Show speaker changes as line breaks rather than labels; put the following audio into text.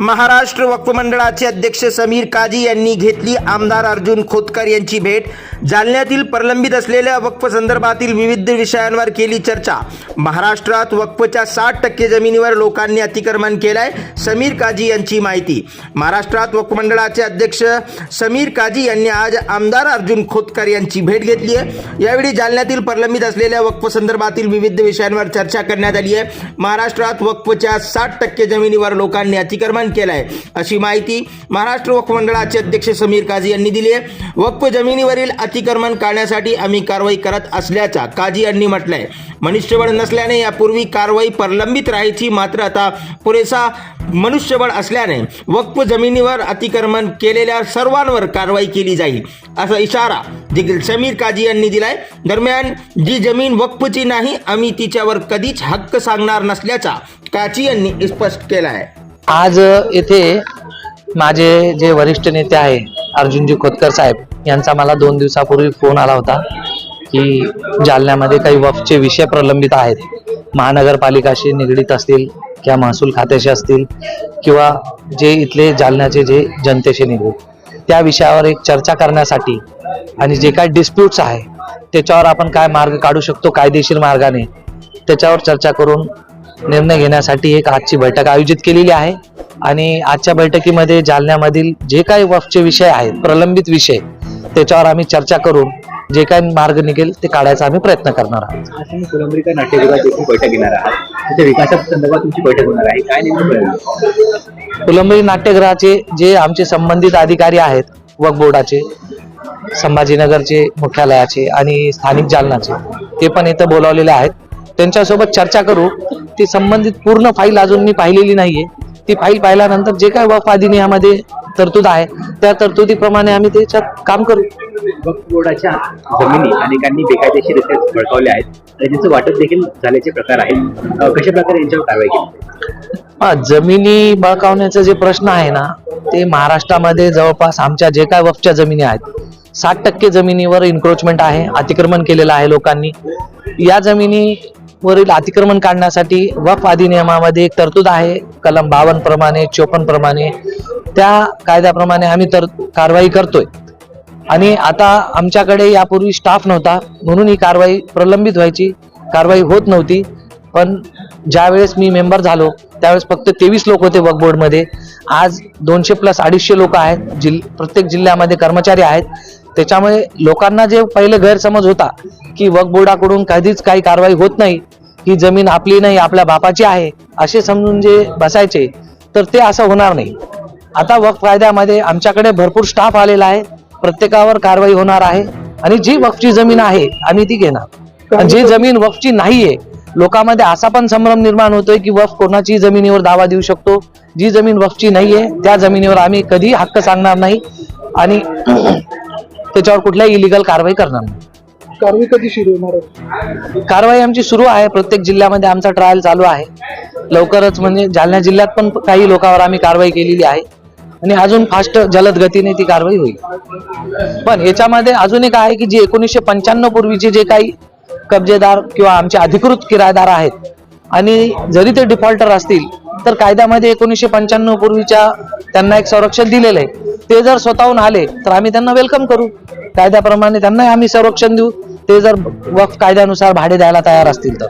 महाराष्ट्र वक्फ मंडळाचे अध्यक्ष समीर काजी यांनी घेतली आमदार अर्जुन खोतकर यांची भेट. जालन्यातील प्रलंबित असलेल्या वक्फ संदर्भातील विविध विषयांवर केली चर्चा. महाराष्ट्रात वक्फच्या साठ टक्के जमिनीवर लोकांनी अतिक्रमण केलंय समीर काजी यांची माहिती. महाराष्ट्रात वक्फ मंडळाचे अध्यक्ष समीर काजी यांनी आज आमदार अर्जुन खोतकर यांची भेट घेतली आहे. यावेळी जालन्यातील प्रलंबित असलेल्या वक्फ संदर्भातील विविध विषयांवर चर्चा करण्यात आली आहे. महाराष्ट्रात वक्फच्या साठ टक्के जमिनीवर लोकांनी अतिक्रमण केलं आहे अशी माहिती महाराष्ट्र वक्फ मंडळाचे अध्यक्ष समीर काझी यांनी दिली आहे. वक्फ जमिनीवरील अतिक्रमण काढण्यासाठी आम्ही कारवाई करत असल्याचा काझी यांनी म्हटलंय. मनुष्यबळ नसल्याने यापूर्वी कारवाई प्रलंबित राहायची मात्र आता पुरेसा मनुष्यबळ असल्याने वक्फ जमिनीवर अतिक्रमण केलेल्या सर्वांवर कारवाई केली जाईल असा इशारा देखील समीर काजी यांनी दिलाय. दरम्यान जी जमीन वक्फची नाही आम्ही तिच्यावर कधीच हक्क सांगणार नसल्याचा काची यांनी स्पष्ट केला आहे
आज येथे माझे जे वरिष्ठ नेते आहे अर्जुनजी खोतकर साहेब यांचा मला दोन दिवसापूर्वी फोन आला होता की जालन्यामध्ये काही वफचे विषय प्रलंबित आहेत. महानगरपालिकाशी निगडीत असतील किंवा महसूल खात्याशी असतील किंवा जे इथले जालन्याचे जे जनतेशी निगडीत. त्या विषयावर एक चर्चा करण्यासाठी आणि जे काही डिस्प्यूट्स आहे त्याच्यावर आपण काय मार्ग काढू शकतो कायदेशीर मार्गाने त्याच्यावर चर्चा करून निर्णय घेण्यासाठी एक आजची बैठक आयोजित केलेली आहे. आणि आजच्या बैठकीमध्ये जालन्यामधील जे काही वफचे विषय आहेत प्रलंबित विषय त्याच्यावर आम्ही चर्चा करून जे काही मार्ग निघेल ते काढायचा आम्ही प्रयत्न करणार आहोत.
आज तुम्ही कोलंबरीकर नाट्यगृहात देखील बैठक घेणार आहात. त्याच्या विकासाच्या संदर्भात तुमची बैठक होणार आहे. काय नेमकं कळलं?
फुलंब्री नाट्यगृहाचे जे आमचे संबंधित अधिकारी आहेत वक्फ बोर्डाचे संभाजीनगरचे मुख्यालयाचे आणि स्थानिक जालनाचे ते पण इथं बोलावलेले आहेत. त्यांच्यासोबत चर्चा करू. ती संबंधित पूर्ण फाईल अजून मी पाहिलेली नाहीये. ती फाईल पाहिल्यानंतर जे काय वक्फ अधिनियमामध्ये तरतूद आहे त्या तरतुदीप्रमाणे आम्ही त्याच्यात काम करू.
वक्फ बोर्डाच्या जमिनी अनेकांनी बेकायदेशीररित्या बळकावल्या आहेत. त्याचं वाटप देखील झाल्याचे प्रकार आहेत. कशा प्रकारे यांच्यावर कारवाई केली?
हा, जमिनी बळकावण्याचा जे प्रश्न आहे ना ते महाराष्ट्रामध्ये जवळपास आमच्या जे काय वफच्या जमिनी आहेत साठ टक्के जमिनीवर इन्क्रोचमेंट आहे अतिक्रमण केलेलं आहे लोकांनी. या वरील अतिक्रमण काढण्यासाठी वफ अधिनियमामध्ये एक तरतूद आहे. कलम बावन्न प्रमाणे चोपन्न प्रमाणे. त्या कायद्याप्रमाणे आम्ही तर कारवाई करतोय. आणि आता आमच्याकडे यापूर्वी स्टाफ नव्हता. म्हणून ही कारवाई प्रलंबित व्हायची. कारवाई होत नव्हती. पण ज्यावेळेस मी मेंबर झालो त्यावेळेस फक्त तेवीस लोक होते वक्फ बोर्डमध्ये. आज दोनशे प्लस अडीचशे लोक आहेत. जिल प्रत्येक जिल्ह्यामध्ये कर्मचारी आहेत. त्याच्यामुळे लोकांना जे पहिले गैरसमज होता की वक्फ बोर्डाकडून कधीच काही कारवाई होत नाही ही जमीन आपली नाही आपल्या बापाची आहे असे समजून जे बसायचे तर ते असं होणार नाही. आता वक्फ कायद्यामध्ये आमच्याकडे भरपूर स्टाफ आलेला आहे प्रत्येकावर कारवाई होणार आहे आणि जी वक्फची जमीन आहे आम्ही ती घेणार. जी जमीन वक्फची नाहीये लोकांमध्ये असा पण संभ्रम निर्माण होतोय की वक्फ कोणाची जमिनीवर दावा देऊ शकतो जी जमीन वक्फची नाहीये त्या जमिनीवर आम्ही कधी हक्क सांगणार नाही आणि त्याच्यावर कुठल्याही इलिगल कारवाई करणार नाही.
कारवाई कधी सुरू होणार आहे?
कारवाई आमची सुरू आहे. प्रत्येक जिल्ह्यामध्ये आमचा ट्रायल चालू आहे. लवकरच म्हणजे जालना जिल्ह्यात पण काही लोकांवर आम्ही कारवाई केलेली आहे. आणि अजून फास्ट जलद गतीने ती कारवाई होईल. पण याच्यामध्ये अजून एक आहे की जे एकोणीसशे पंच्याण्णव पूर्वीचे जे काही कब्जेदार किंवा आमचे अधिकृत किरायदार आहेत आणि जरी ते डिफॉल्टर असतील तर कायद्यामध्ये एकोणीसशे पंच्याण्णव पूर्वीच्या त्यांना एक संरक्षण दिलेलं आहे. ते जर स्वतःहून आले तर आम्ही त्यांना वेलकम करू. कायद्याप्रमाणे त्यांनाही आम्ही संरक्षण देऊ. ते जर वक्फ कायद्यानुसार भाडे द्यायला तयार असतील तर.